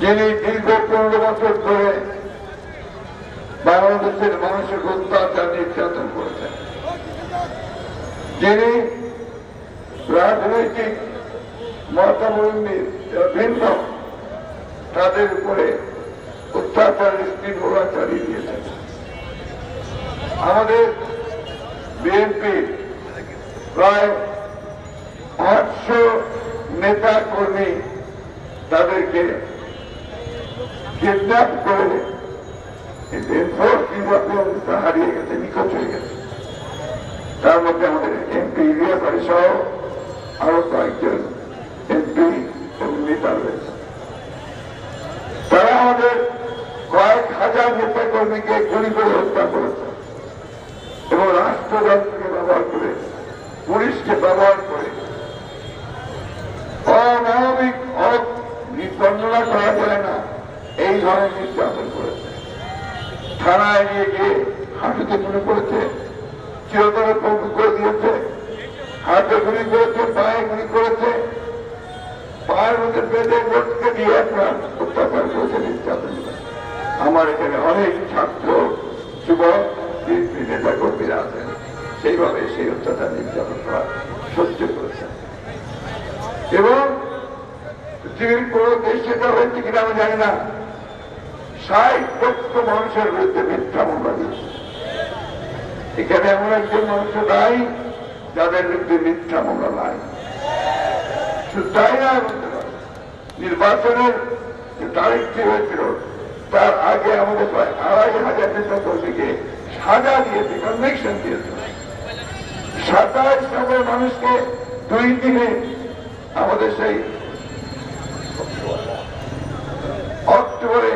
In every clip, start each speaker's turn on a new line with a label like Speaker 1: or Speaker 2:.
Speaker 1: যিনি দীর্ঘ পনেরো বছর ধরে বাংলাদেশের মানুষের অত্যাচার নির্যাতন করেছেন। যিনি রাজনৈতিক মতাবলম্বীর ভিন্ন তাদের উপরে অত্যাচার স্ত্রীভোগা চালিয়ে দিয়েছেন। আমাদের বিএনপি প্রায় আটশো নেতা কর্মী তাদেরকে কিডন্যাপ করে এনফোর্সমেন্ট অফিসার হারিয়ে গেছে, নিখোঁজ হয়ে গেছে। তার মধ্যে আমাদের এমপি সহ আরও কয়েকজন এমপি এবং নেতা রয়েছে। তারা আমাদের কয়েক হাজার নেতা কর্মীকে গুলি করে হত্যা করেছে এবং রাষ্ট্রযন্ত্রকে ব্যবহার করে, পুলিশকে ব্যবহার করে অমানবিক অ- করা যায় না। এই ধরনের নির্যাতন করেছে। থানায় নিয়ে গিয়ে হাঁটুতে মনে করেছে চিরতরে পঙ্গু করে দিয়েছে হাতে গুলি করেছে, পায়ে গুলি করেছে, পায়ের মধ্যে বেঁধে লোটকে দিয়ে আপনার অত্যাচার করেছে নির্যাতন আমার এখানে অনেক ছাত্র, যুবক নেতা কর্মীরা আছেন, সেইভাবে সেই অত্যাচার নির্যাতন করা সহ্য করেছেন। এবং পৃথিবীর কোন দেশ সেটা হয়েছে কিনা আমি জানি না। মানুষের বিরুদ্ধে মিথ্যা মামলা দিয়েছে এখানে এমন একজন মানুষ নাই, যাদের বিরুদ্ধে মিথ্যা মামলা নাই। তাই না নির্বাচনের যে তারিখটি হয়েছিল, তার আগে আমাদের প্রায় আড়াই হাজার নেতা কর্মীকে সাজা দিয়েছে কনভেকশন দিয়েছে। সাতাশ নম্বর মানুষকে দুই দিনে আমাদের সেই অক্টোবরে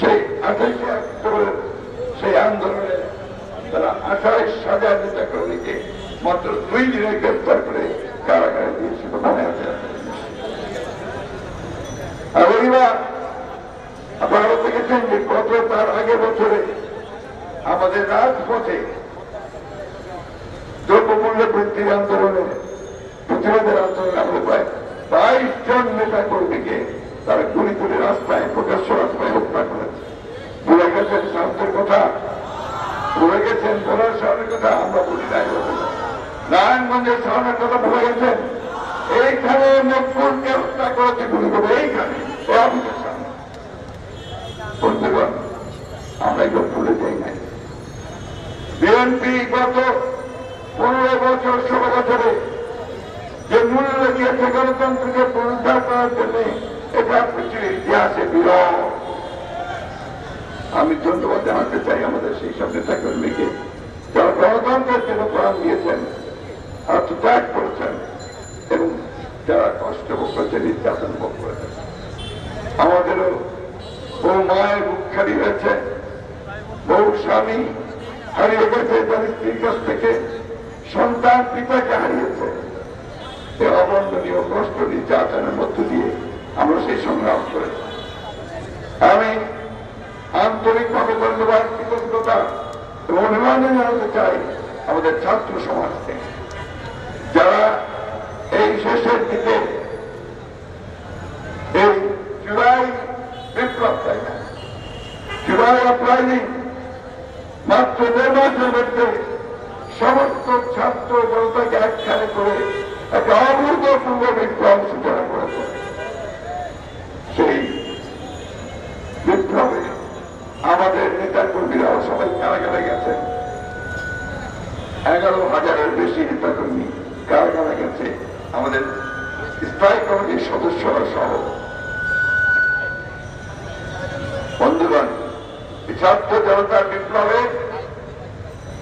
Speaker 1: সেই আঠাশে অক্টোবর সেই আন্দোলনে তারা আঠাইশ হাজার নেতা কর্মীকে মাত্র দুই দিনে গ্রেফতার করে কারাগারে দিয়েছিল মনে আছে? আর এবার আপনারা দেখেছেন যে তার আগে বছরে আমাদের রাজপথে দ্রব্যমূল্য বৃদ্ধির আন্দোলনে, প্রতিবাদের আন্দোলনে আমরা প্রায় বাইশ জন নেতা কর্মীকে তারা গুলি করে রাস্তায়, প্রকাশ্য রাস্তায় হত্যা করেছে। গেছেন শান্তের কথা। ভুলে গেছেন বলার শহরের কথা আমরা বলি নাই নারায়ণগঞ্জের শহরের কথা ভুলে গেছেন। এইখানে নব্বরকে হত্যা করেছে গুলি করে, এইখানে। আমরা এগুলো ভুলে যাই নাই। বিএনপি গত পনেরো বছর বছরে যে মূল্য দিয়েছে গণতন্ত্রকে পুনরুদ্ধার করার জন্য এটা পৃথিবীর ইতিহাসে বিরল আমি ধন্যবাদ জানাতে চাই আমাদের সেই সব নেতা কর্মীকে যারা গণতন্ত্রের জন্য প্রাণ দিয়েছেন আত্মত্যাগ করেছেন, এবং যারা কষ্ট ভোগ করেছেন, নির্যাতন ভোগ করেছেন। আমাদেরও বহু মায়ের বুক খালি হয়েছে। বহু স্বামী হারিয়ে গেছে, তার স্ত্রীর কাছ থেকে সন্তান পিতাকে হারিয়েছে। অবর্ণনীয় কষ্ট নির্যাতনের মধ্য দিয়ে আমরা সেই সংগ্রাম করেছি। আন্তরিকভাবে ধন্যবাদ কৃতজ্ঞতা জানাতে চাই আমাদের ছাত্র সমাজকে। যারা এই শেষের দিকে এই জুলাই বিপ্লব তাই না। জুলাই মাত্র মাসের মধ্যে সমস্ত ছাত্র জনতাকে একখানে করে একটা অভূতপূর্ব বিপ্লব এগারো হাজারের বেশি নেতা কর্মী কারাগারে গেছে? আমাদের স্থায়ী কমিটির সদস্যরা সহ। বন্ধুগণ, ছাত্র জনতার বিপ্লবে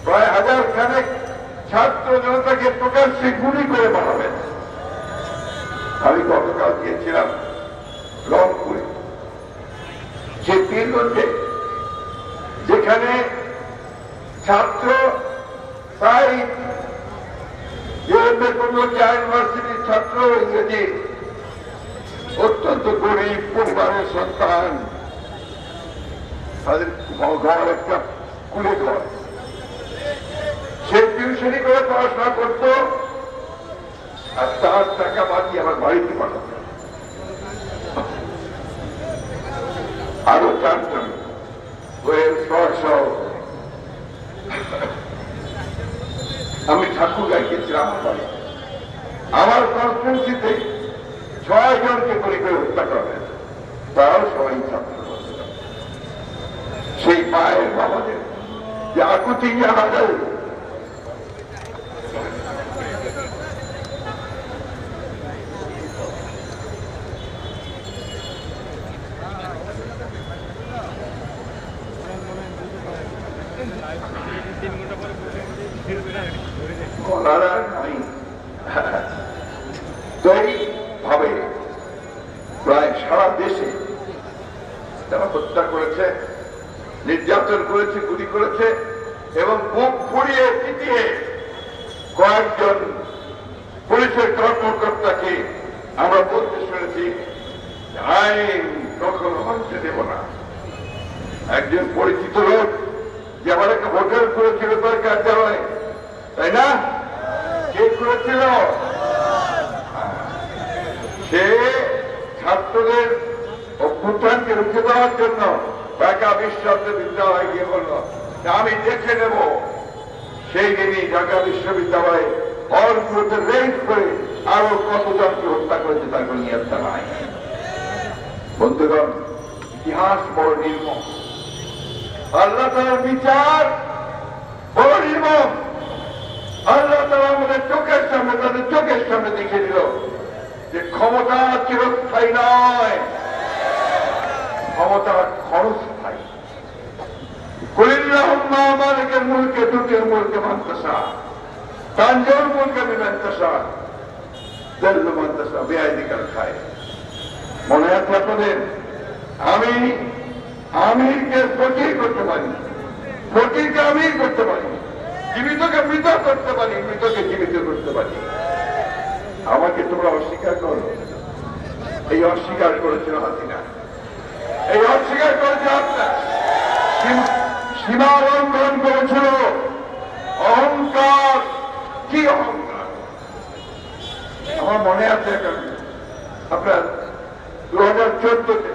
Speaker 1: প্রায় হাজার খানেক ছাত্র জনতাকে প্রকাশ্যে গুলি করে মারা আমি গতকাল গিয়েছিলাম রংপুরে। সে পীরগঞ্জে যেখানে ছাত্র প্রায় ইউনিভার্সিটির ছাত্র ইংরেজি অত্যন্ত গরিব পরিবারের সন্তান, তাদের ঘর একটা কুলে ঘর। সে টিউশনি করে পড়াশোনা করতো আর তার টাকা বাকি আমার বাড়িতে পাঠাতো। আরও চারজন ওয়ের সহ আমি ঠাকুর গেছিলাম বাড়ি। আমার কনস্টিটুন্সিতে ছয় জনকে করে করে হত্যা করা হয়েছে তারাও সবাই ছাত্র। সেই মায়ের বাবাদের যে আকুতি জানা যায় করার আর নাই তো এইভাবে প্রায় সারা দেশে তারা হত্যা করেছে নির্যাতন করেছে গুলি করেছে এবং মুখ ফুরিয়ে পিটিয়ে কয়েকজন পুলিশের কর্মকর্তাকে আমরা বলতে শুনেছি আইন কখনো মানতে দেব না একজন পরিচিত লোক যে আমার হোটেল করেছিল তার কার্যালয়ে তাই না? কে করেছিল? সে ছাত্রদের অভ্যুত্থানকে রুখে দেওয়ার জন্য ঢাকা বিশ্ববিদ্যালয়ে গিয়ে বলল আমি দেখে নেব। সেই দিনই ঢাকা বিশ্ববিদ্যালয়ে হলগুলোতে রেড করে আরও কতজনকে হত্যা করেছে তার কোনো নিয়ন্ত্রণ নাই। বন্ধুগণ, ইতিহাস বড় নির্মম। আল্লাহ তার বিচার বড় আল্লাহ তারা আমাদের চোখের সামনে, তাদের চোখের সামনে দেখে দিল যে ক্ষমতা চিরস্থায়ী নয়। ক্ষমতা ক্ষণস্থায়ী মালিকের মুলকে, দুটির মুলকে মান্তাসা। তাঞ্জোর মুলকে বিমান্তাসা দল্লু মান্তাসা বেআইদিকার খায় মনে আছে আপনাদের? আমি আমিরকে ফকির করতে পারি? ফকিরকে আমির করতে পারি? জীবিতকে মৃত করতে পারি, মৃতকে জীবিত করতে পারি। আমাকে তোমরা অস্বীকার করো। এই অস্বীকার করেছিল হাসিনা। এই অস্বীকার করেছে আপনার সীমা লঙ্ঘন করেছিল। অহংকার, কি অহংকার? আমার মনে আছে আপনার দু হাজার চোদ্দতে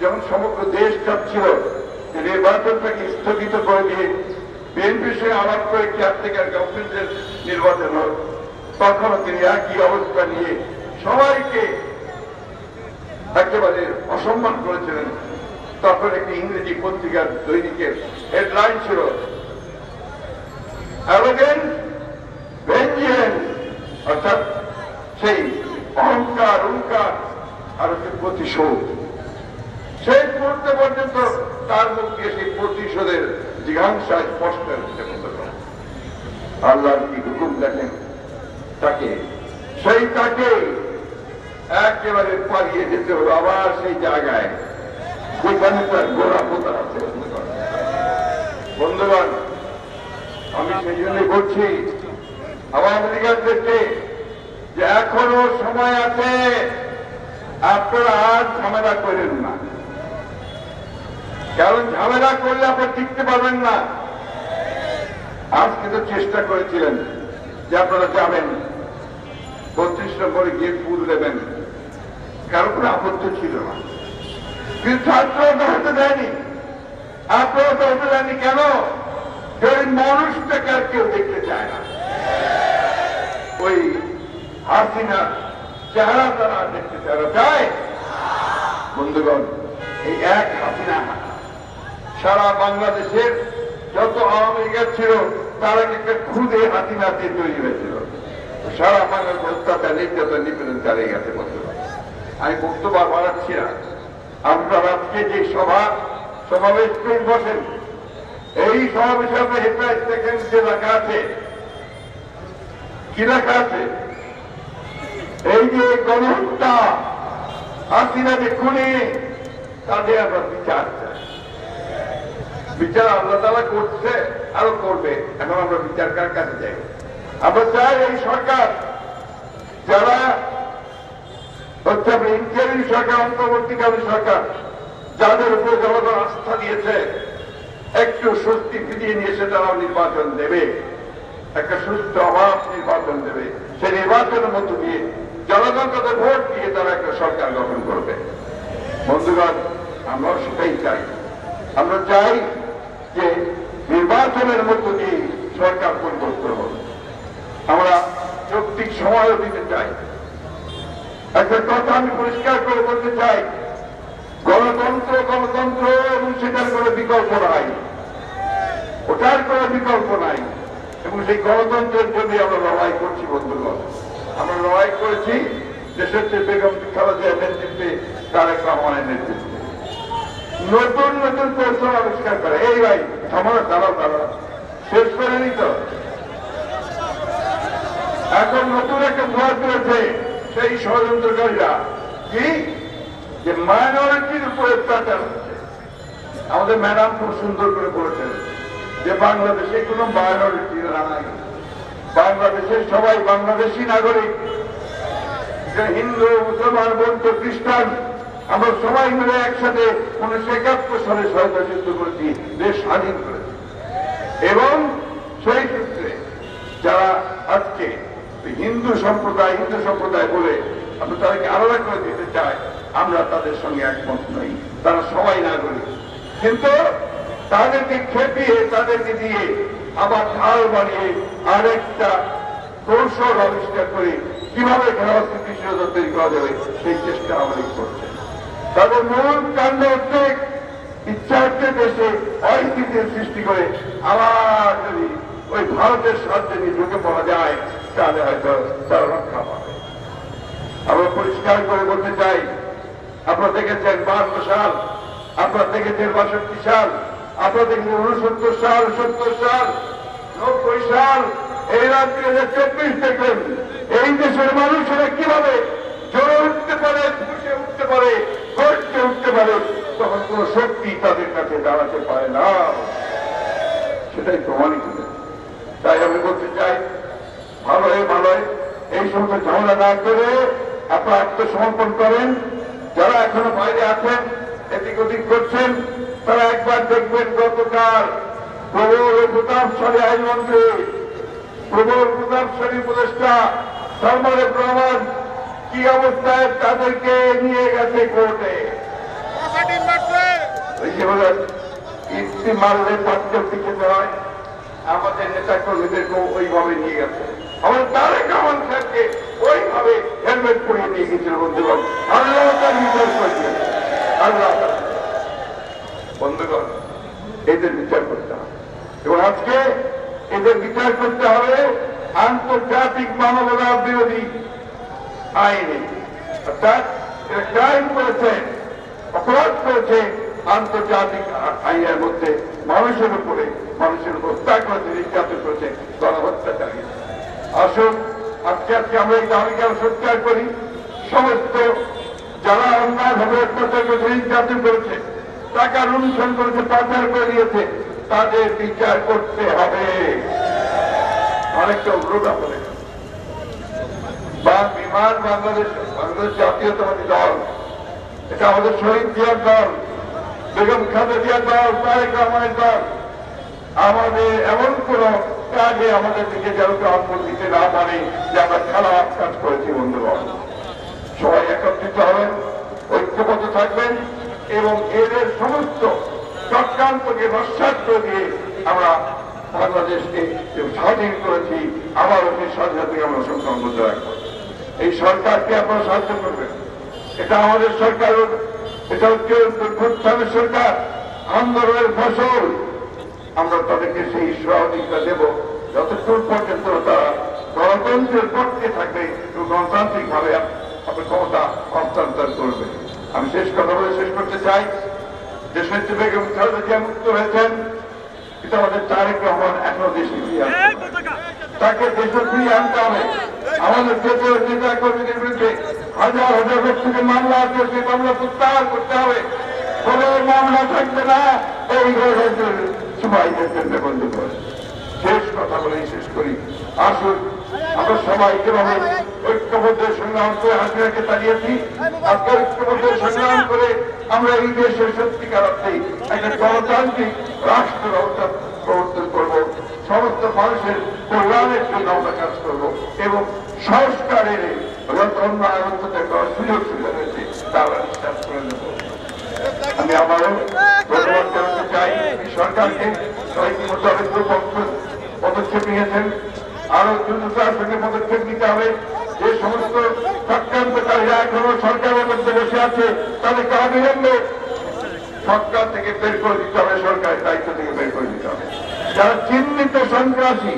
Speaker 1: যখন সমগ্র দেশ চাচ্ছিল যে নির্বাচনটাকে স্থগিত করে দিয়ে বিএনপির সঙ্গে আলাপ করে কেয়ারটেকার গভর্নমেন্টের নির্বাচন হোক তখনও তিনি একই অবস্থা নিয়ে সবাইকে একেবারে অসম্মান করেছিলেন। তখন একটি ইংরেজি পত্রিকার দৈনিকের হেডলাইন ছিল অ্যারোগেন্স ভেঞ্জিয়েন্স অর্থাৎ সেই অহংকার অহংকার আর হচ্ছে প্রতিশোধ সেই মুহূর্তে পর্যন্ত তার মুখ দিয়ে সেই প্রতিশোধের জিঘাংসা স্পষ্ট হচ্ছে আল্লাহর কি হুকুম দেখেন? তাকে। সেই তাকে একেবারে পালিয়ে যেতে হলো আবার সেই জায়গায়। যেখানে তার গোড়া পোতা আছে। বন্ধুগণ, আমি সেই জন্যই বলছি, আওয়ামী লীগারদেরকে যে এখনও সময় আছে, আপনারা আর ঝামেলা করেন না। কারণ ঝামেলা করলে আপনি টিকতে পারবেন না। আজকে তো চেষ্টা করেছিলেন যে আপনারা যাবেন। বত্রিশ নম্বরে গিয়ে ফুল দেবেন। কারও কোনো আপত্তি ছিল না। কিন্তু তো হতে দেয়নি। আপনারা তো হতে দেয়নি কেন? ওই মানুষটাকে আর কেউ দেখতে চায় না। ওই হাসিনা চেহারা তারা দেখতে চায় বন্ধুগণ, এই এক হাসিনা সারা বাংলাদেশের যত আওয়ামী লীগের ছিল, তারা একটা খুদে হাসিনা দিয়ে তৈরি হয়েছিল। সারা বাংলার অত্যাচার নির্যাতন নিপীড়ন চালিয়ে গেছে বন্ধুগণ আমি বক্তব্য বাড়াচ্ছি না। আপনারা আজকে যে সভা, সমাবেশ করে বসেন। এই সমাবেশে আপনি হেডলাইট দেখেন যে লেখা আছে। কি লেখা আছে? এই যে গণহত্যা হাসিনা যে খুনি তাদের আমরা বিচার বিচার আল্লাহ তালা করছে আরও করবে। এখন আমরা বিচার কার কাছে যাই? আমরা চাই এই সরকার, যারা হচ্ছে ইন্টারিম সরকার, অন্তর্বর্তীকালীন সরকার, যাদের উপরে জনগণ আস্থা দিয়েছে, একটু স্বস্তি ফিরিয়ে নিয়ে এসে তারা নির্বাচন দেবে। একটা সুস্থ অভাব নির্বাচন দেবে। সেই নির্বাচনের মধ্য দিয়ে জনগণ তাদের ভোট দিয়ে তারা একটা সরকার গঠন করবে। বন্ধুগণ, আমরাও সেটাই চাই। আমরা চাই যে নির্বাচনের মধ্য দিয়ে সরকার পরিবর্তন হবে। আমরা যৌক্তিক সময়ও দিতে চাই। একটা কথা আমি পরিষ্কার করে বলতে চাই, গণতন্ত্র গণতন্ত্র এবং সেটার কোনো বিকল্প নাই। ওটার কোনো বিকল্প নাই। এবং সেই গণতন্ত্রের জন্য আমরা লড়াই করছি, বন্ধুগণ। আমরা লড়াই করেছি দেশের যে বেগম খালেদা নেতৃত্বে তারেক রহমানের নেতৃত্বে। নতুন নতুন কৌশল আবিষ্কার করে। এই ভাই আমার দাঁড়াও দাঁড়াও শেষ করে নিত এখন নতুন একটা ভয় পেয়েছে সেই ষড়যন্ত্রকারীরা কি যে মাইনরিটির উপরে অত্যাচার হচ্ছে আমাদের ম্যাডাম খুব সুন্দর করে বলেছেন যে বাংলাদেশে কোনো মাইনরিটি নাই। বাংলাদেশের সবাই বাংলাদেশি নাগরিক। যে হিন্দু, মুসলমান, বৌদ্ধ, খ্রিস্টান, আমরা সবাই মিলে একসাথে উনিশশো একাত্তর সালে সহায়তা যুদ্ধ করেছি, দেশ স্বাধীন করেছি। এবং সেই ক্ষেত্রে যারা আজকে হিন্দু সম্প্রদায় হিন্দু সম্প্রদায় বলে আমরা তাদেরকে আলাদা করে দিতে চাই, আমরা তাদের সঙ্গে একমত নই। তারা সবাই নাগরিক। কিন্তু তাদেরকে খেপিয়ে, তাদেরকে দিয়ে আবার ঢাল বানিয়ে আরেকটা কৌশল আবিষ্কার করে কীভাবে খেলা স্থিতিশীলতা তৈরি করা যাবে, সেই চেষ্টা আমাদের করছে। তাদের মূল কাণ্ড হচ্ছে ইচ্ছার্থে দেশে অস্থিতির সৃষ্টি করে আবার যদি ওই ভারতের সাহায্যে নিয়ে ঢুকে পড়া যায়, তাহলে হয়তো তারা রক্ষা পাবে। আমরা পরিষ্কার করে বলতে চাই, আপনারা দেখেছেন বান্ন সাল আপনারা দেখেছেন বাষট্টি সাল, আপনারা দেখেছেন উনসত্তর সাল, সত্তর সাল, নব্বই সাল, এই রাত দুই হাজার চব্বিশ দেখবেন, এই দেশের মানুষেরা কীভাবে জোরে উঠতে পারে খুশে উঠতে পারে, গর্জে উঠতে পারে, তখন কোন শক্তি তাদের কাছে দাঁড়াতে পারে না। সেটাই প্রমাণিত। তাই আমি বলতে চাই ভালোই ভালোই এই সমস্ত ঝামেলা না করে আপনারা আত্মসমর্পণ করেন। যারা এখনও বাইরে আছেন এদিক ওদিক করছেন, তারা একবার দেখবেন গতকাল প্রবল প্রতাপশালী আইনমন্ত্রী, প্রবল প্রতাপশালী উপদেষ্টা এফ রহমান কি অবস্থায় তাদেরকে নিয়ে গেছে কোর্টে? মারলে পাঁচটার দিকে হয়। আমাদের নেতা কর্মীদেরকেও ওইভাবে নিয়ে গেছে। আমার তারেক রহমান সাহেবকে ওইভাবে হেলমেট পরিয়ে নিয়ে গেছিল বন্ধুগণ। আল্লাহ তার বিচার করেছেন। আন্তর্জাতিক মানবতার বিরোধী আইনে। অর্থাৎ ক্রাইম করেছে, অপরাধ করেছে আন্তর্জাতিক আইনের মধ্যে। মানুষের উপরে, মানুষের হত্যা করেছে, নির্যাতন করেছে, গণহত্যা চালিয়েছে। আসুন, আজকে আজকে আমরা এই দাবিকে সৎকার করি। সমস্ত যারা অন্যায়ভাবে অত্যাচার করেছে, নির্যাতন করেছে, টাকা লুণ্ঠন করেছে, পাচার করে দিয়েছে, তাদের বিচার করতে হবে। অনেকটা অনুরোধ আমাদের বা বিমান বাংলাদেশ বাংলাদেশ জাতীয়তাবাদী দল, এটা আমাদের শহীদ জিয়ার দল, বেগম খাদা জিয়ার দল, তারেক রহমানের দল, আমাদের এমন কোন কাজে আমাদের দিকে যেন দিতে না পারে যে আমরা খারাপ কাজ করেছি, বন্ধুগণ। সবাই একত্রিত হবেন, ঐক্যবদ্ধ থাকবেন এবং এদের সমস্ত চক্রান্তকে নস্বাত করে দিয়ে আমরা বাংলাদেশকে স্বাধীন করেছি, আবারও সেই স্বাধীনতাকে আমরা সংসম্মত রাখব। এই সরকারকে আপনারা সাহায্য করবেন। এটা আমাদের সরকার, এটা হচ্ছে দুর্ভোত্থানের সরকার। আন্দোলনের ফসল আমরা তাদেরকে সেই সহযোগিতা দেব। যতক্ষণ পর্যন্ত তারা গণতন্ত্রের পক্ষে থাকবে এবং আপনার ক্ষমতা হস্তান্তর করবে। আমি শেষ কথা বলে শেষ করতে চাই। যে বেগম খালেদা মুক্ত হয়েছেন কিন্তু আমাদের তারেক রহমান এখনও দেশে ফিরে আসছে না। তাকে দেশে ফিরিয়ে আনতে হবে। আমাদের নেতা কর্মীদের বিরুদ্ধে হাজার হাজার ব্যক্তিকে মামলা আছে সেই মামলা প্রত্যাহার করতে হবে। কোনো মামলা থাকবে না। এই ধরনের সবাই জন্য বন্ধ করে। শেষ কথা বলেই শেষ করি। আসুন, আমরা সবাই যেভাবে ঐক্যবদ্ধ সংগ্রাম করে হাসিনাকে তাড়িয়েছি আজকে ঐক্যবদ্ধ সংগ্রাম করে আমরা এই দেশের সত্যিকার অর্থে একটা গণতান্ত্রিক রাষ্ট্র ব্যবস্থা প্রবর্তন করব। সমস্ত মানুষের কল্যাণের জন্য আমরা কাজ করব এবং সংস্কারের অন্যায় অত্যাচার করার সুযোগ সুবিধা রয়েছে তা আমরা নিঃশ্বাস করে নেব। আমি আবারও ধন্যবাদ জানাতে চাই সরকারকে। পদক্ষেপ নিয়েছেন? আরও দ্রুততার সঙ্গে পদক্ষেপ নিতে হবে। যে সমস্ত চক্রান্তকারীরা এখনও সরকারের মধ্যে বসে আছে, তাদেরকে অবিলম্বে সরকার থেকে বের করে দিতে হবে, সরকারের দায়িত্ব থেকে বের করে দিতে হবে। যারা চিহ্নিত সন্ত্রাসী,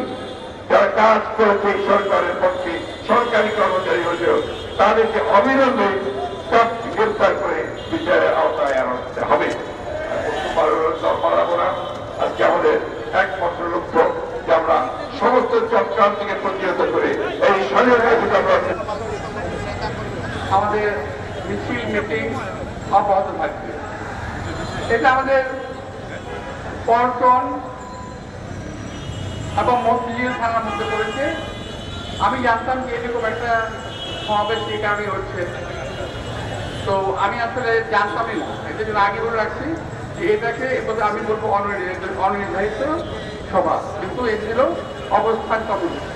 Speaker 1: যারা কাজ করেছে সরকারের পক্ষে, সরকারি কর্মচারী হলেও তাদেরকে অবিলম্বে গ্রেফতার করে বিচারের আওতায় আনতে হবে। আজকে আমাদের একমাত্র লক্ষ্য যে আমরা সমস্ত চক্রান্তকে প্রতিহত করে এই স্বাধীনতা আমরা
Speaker 2: আমাদের মিছিল, মিটিং অব্যাহত থাকবে। এটা আমাদের এবং থানার মধ্যে পড়েছে। আমি জানতাম যে এরকম একটা সমাবেশ এই কারণে হচ্ছে। তো আমি আসলে জানতামই না। এটার জন্য আগে বলে রাখছি যে এটাকে আমি বলব অনির্ধারিত সভা। কিন্তু এ ছিল অবস্থান কর্মসূচি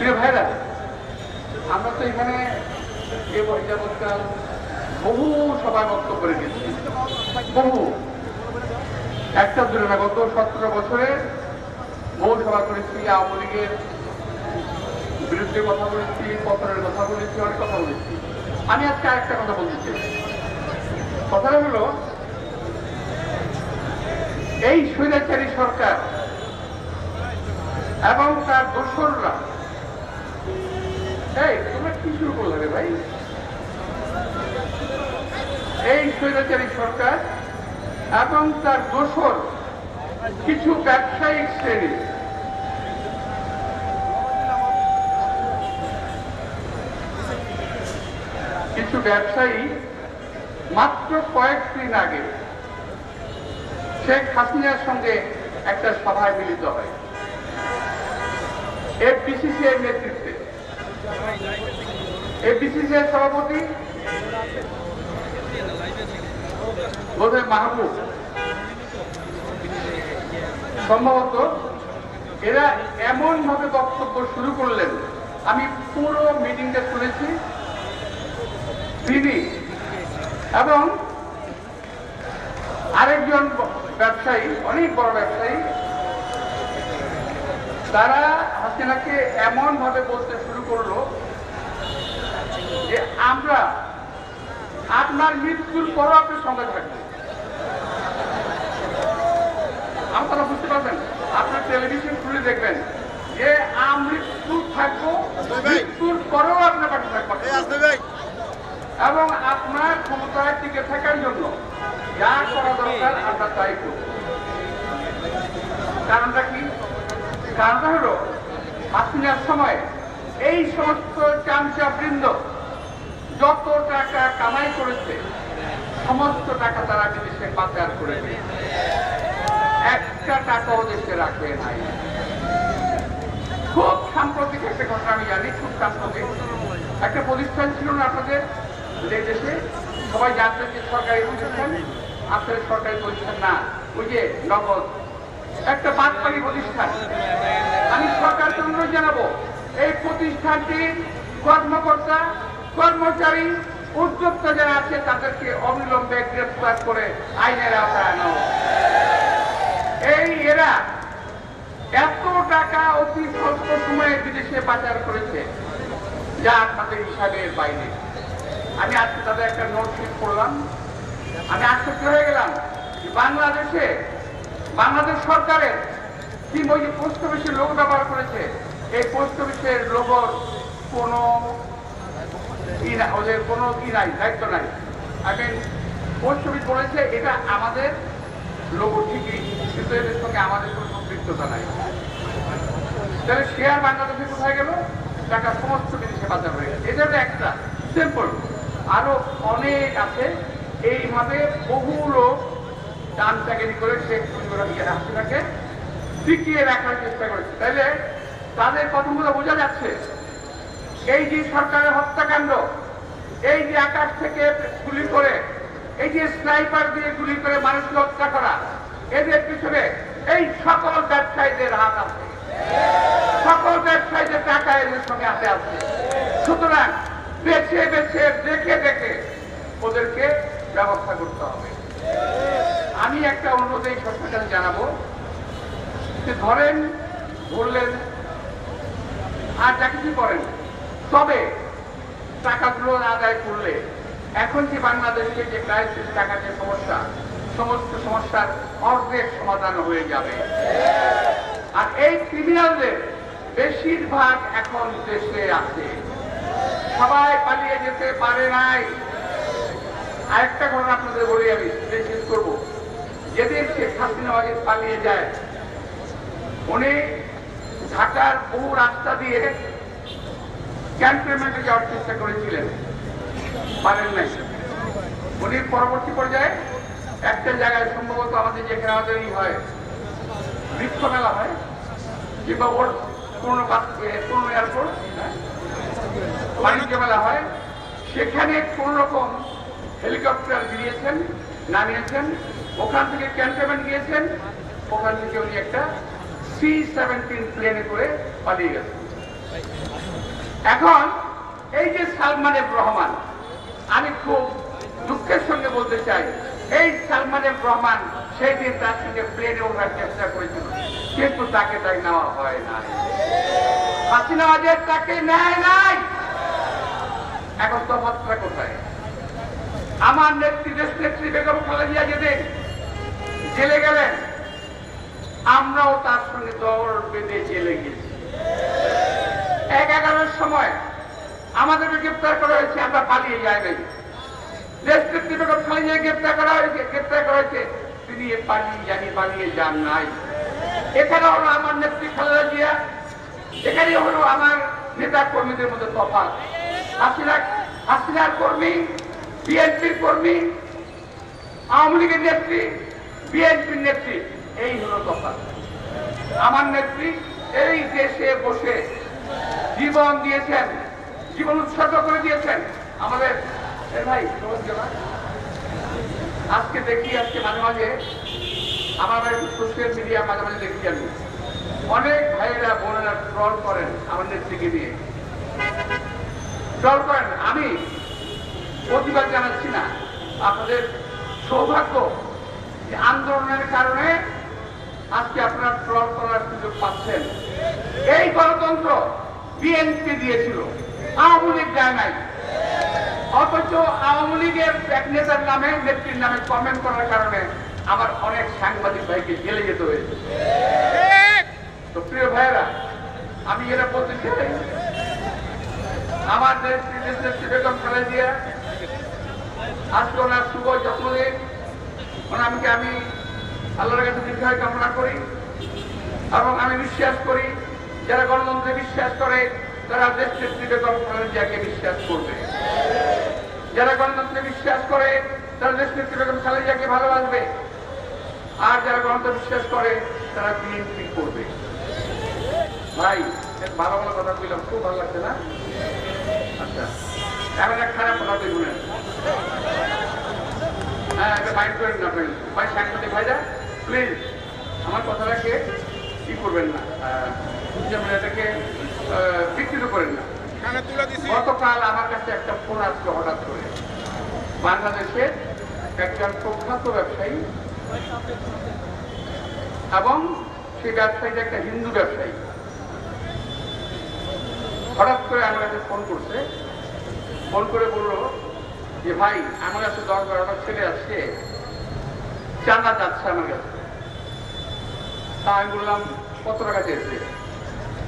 Speaker 2: প্রিয় ভাইরা, আমরা তো এখানে এ যাবৎকাল বহু সভায় বক্তব্য রেখেছি বহু। একটা দূরে না গত সতেরো বছরে বহু সভা করেছি, আওয়ামী লীগের বিরুদ্ধে কথা বলেছি পত্রের কথা বলেছি, অনেক কথা বলেছি। আমি আজকে আরেকটা কথা বলতে চাই। কথাটা হলো, এই স্বৈরাচারী সরকার এবং তার দোসররা এই, তোমরা কি শুরু করলে রে ভাই? এই স্বৈরাচারী সরকার এবং তার দোসর কিছু ব্যবসায়িক শ্রেণি। কিছু ব্যবসায়ী মাত্র কয়েকদিন আগে শেখ হাসিনার সঙ্গে একটা সভায় মিলিত হয়। এফবিসিসিআই নেতৃত্বে এফবিসিসিআই সভাপতি? বোধহয় মাহবুব। সম্ভবত এরা এমন ভাবে বক্তব্য শুরু করলেন। আমি পুরো মিটিংটা শুনেছি। তিনি এবং আরেকজন ব্যবসায়ী, অনেক বড় ব্যবসায়ী, তারা হাসিনাকে এমন ভাবে বলতে শুরু করল যে আমরা আপনার মৃত্যুর পরও আপনার সঙ্গে থাকব আপনারা বুঝতে পারবেন আপনার টেলিভিশন খুলে দেখবেন যে আমৃত্যু থাকব মৃত্যুর পরেও আপনার পাশে থাকব। এবং আপনার ক্ষমতায় টিকে থাকার জন্য যা করা দরকার আমরা তাই করব। কারণটা কি? কারণটা হলো হাসিনার সময় এই সমস্ত চামচা বৃন্দ যত টাকা কামাই করেছে, সমস্ত টাকা তারা বিদেশে পাচার করে। একটা টাকাও দেশে রাখে নাই। খুব সাম্প্রতিক একটা ঘটনা আমি জানি, খুব সাম্প্রতিক। একটা প্রতিষ্ঠান ছিল না আপনাদের? যে দেশে সবাই জানতেন যে সরকারি প্রতিষ্ঠান, আসলে সরকারি প্রতিষ্ঠান না, ওই যে নগদ। একটা বাদপাড়ি প্রতিষ্ঠান। আমি সরকারকে অনুরোধ জানাব, এই প্রতিষ্ঠানটির কর্মকর্তা কর্মচারী উদ্যোক্তা যারা আছে, তাদেরকে অবিলম্বে গ্রেফতার করে আইনের আওতায় আনা এই এরা এত টাকা অতি স্বল্প সময়ে বিদেশে পাচার করেছে, যা তাদের হিসাবের বাইরে। আমি আজকে তাদের একটা নোটশিট করলাম আমি আশ্চর্য হয়ে গেলাম বাংলাদেশে, বাংলাদেশ সরকারের কি পোস্ট অফিসের লোক ব্যবহার করেছে? এই পোস্ট অফিসের লোগোর কোনো ওদের কোনো নাই দায়িত্ব নাই। বলেছে এটা আমাদের লোগো ঠিকই, কিন্তু এদের সঙ্গে আমাদের কোনো সম্পৃক্ততা নাই। তাহলে শেয়ার বাংলাদেশে কোথায় গেল? টাকা সমস্ত বিদেশে বাজার হয়ে গেছে। একটা সিম্পল আরও অনেক আছে। এইভাবে বহু লোক দান চাকরি করে শেখ মুজিবুর টিকিয়ে রাখার চেষ্টা করেছে। তাইলে তাদের কথাগুলো বোঝা যাচ্ছে। এই যে সরকারের হত্যাকাণ্ড, এই যে আকাশ থেকে গুলি করে, এই যে স্নাইপার দিয়ে গুলি করে মানুষকে হত্যা করা, এদের পিছনে এই সকল ব্যবসায়ীদের হাত আছে। সকল ব্যবসায়ীদের টাকা এদের সঙ্গে হাতে আছে। সুতরাং বেছে বেছে, দেখে দেখে ওদেরকে ব্যবস্থা করতে হবে। আমি একটা অনুরোধ এই সরকার জানাব ধরেন, বললেন, আর যা কিছু করেন তবে টাকাগুলো আদায় করলে এখন যে বাংলাদেশে যে ক্রাইসিস টাকা যে সমস্যা, সমস্ত সমস্যার অর্ধেক সমাধান হয়ে যাবে। আর এই ক্রিমিনালদের বেশিরভাগ এখন দেশে আছে। সবাই পালিয়ে যেতে পারে নাই। আরেকটা ঘটনা আপনাদের বলি আমি শেষ করব। যেদিন শেখ হাসিনা পালিয়ে যায়, উনি ঢাকার বহু রাস্তা দিয়ে ক্যান্টনমেন্টে যাওয়ার চেষ্টা করেছিলেন। পারেন নাই। উনি পরবর্তী পর্যায়ে একটা জায়গায় সম্ভবত আমাদের যেখানে আমাদের হয়, বৃক্ষ মেলা হয়, কিংবা ওর কোনো কোনো এয়ারপোর্ট বাণিজ্য মেলা হয়। সেখানে কোন রকম হেলিকপ্টার দিয়েছেন, নামিয়েছেন, ওখান থেকে ক্যান্টনমেন্ট গিয়েছেন, ওখান থেকে উনি একটা সি সেভেন্টিন প্লেনে করে পালিয়ে গেছেন। এখন এই যে সালমান রহমান, আমি খুব দুঃখের সঙ্গে বলতে চাই, এই সালমান এফ রহমান সেই দিন তার সঙ্গে প্লেনে ওঠার চেষ্টা করেছিল, কিন্তু তাকে তাই নেওয়া হয় না হাসিনা আজের তাকে নেয় নাই। এখন তফাৎটা কোথায়? আমার নেত্রী দেশ নেত্রী বেগম খালেদিয়া যেদিন জেলে গেলেন, আমরাও তার সঙ্গে দৌড় বেঁধে জেলে গেছি। এক এগারোর সময় আমাদেরকে গ্রেপ্তার করা হয়েছে, আমরা পালিয়ে যাই নাই। দেশ নেত্রী বেগম গ্রেপ্তার করা হয়েছে, গ্রেপ্তার করা হয়েছে। তিনি পালিয়ে জানি পালিয়ে যান নাই। এখানে হলো আমার নেত্রী খালেদা জিয়া হলো আমার নেতা কর্মীদের মধ্যে তফাৎ। হাসিনা, হাসিনার কর্মী, বিএনপির কর্মী, আওয়ামী লীগের নেত্রী, বিএনপির নেত্রী, এই হলো তফাৎ। আমার নেত্রী এই দেশে বসে জীবন দিয়েছেন, জীবন উৎসর্গ করে দিয়েছেন আমাদের। ভাই আজকে দেখি, আজকে মাঝে মাঝে আমার সোশ্যাল মিডিয়া মাঝে মাঝে দেখি আমি। অনেক ভাইয়েরা, বোনেরা ট্রল করেন আমার নেত্রীকে নিয়ে। ট্রল করেন। আমি প্রতিবাদ জানাচ্ছি না। আপনাদের সৌভাগ্য যে আন্দোলনের কারণে আজকে আপনারা ট্রল করার সুযোগ পাচ্ছেন। এই গণতন্ত্র বিএনপি দিয়েছিল। আওয়ামী লীগ দেয় নাই। অথচ আওয়ামী লীগের নেতার নামে, নেত্রীর নামে কমেন্ট করার কারণে আমার অনেক সাংবাদিক ভাইকে জেলে যেতে হয়েছে। তো প্রিয় ভাইয়েরা, আমি এটা বলতে চাই। আমার নেত্রী বেগম খালেদিয়া আজকে ওনার শুভ জন্মদিন। ওনাকে আমি আল্লাহর কাছে দীর্ঘায় কামনা করি এবং আমি বিশ্বাস করি। যারা গণতন্ত্রে বিশ্বাস করে, তারা দেশ বেগম খালেদিয়াকে বিশ্বাস করবে। যারা গণতন্ত্রে বিশ্বাস করে, তারা দেশ নেত্রী বেগম খালেদিয়াকে ভালোবাসবে। আর যারা গণতন্ত্র বিশ্বাস করে, তারা বিএনপি করবে। ভাই ভালো ভালো কথা বললাম খুব ভালো লাগছে না? আচ্ছা এখন এক খারাপ কথা তুই শুনেন হ্যাঁ এটা মাইন্ড করেন না প্লিজ ভাই, সাংবাদিক ভাইরা প্লিজ আমার কথাটাকে কি করবেন না। আহ, যেমন এটাকে বিকৃত করেন না
Speaker 3: কানে তুলে দিছি।
Speaker 2: গতকাল আমার কাছে একটা ফোন আসছে হঠাৎ করে। বাংলাদেশের একজন প্রখ্যাত ব্যবসায়ী এবং সেই ব্যবসায়ীটা একটা হিন্দু ব্যবসায়ী। হঠাৎ করে আমার কাছে ফোন করছে। ফোন করে বলল যে ভাই আমার কাছে দশ বারোটা ছেলে আসছে। চাঁদা যাচ্ছে আমার কাছে। তা আমি বললাম কত টাকা চেয়েছে?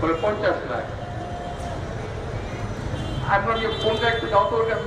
Speaker 2: বলে পঞ্চাশ লাখ। আপনার যে ফোনটা একটু দাও তোর কাছে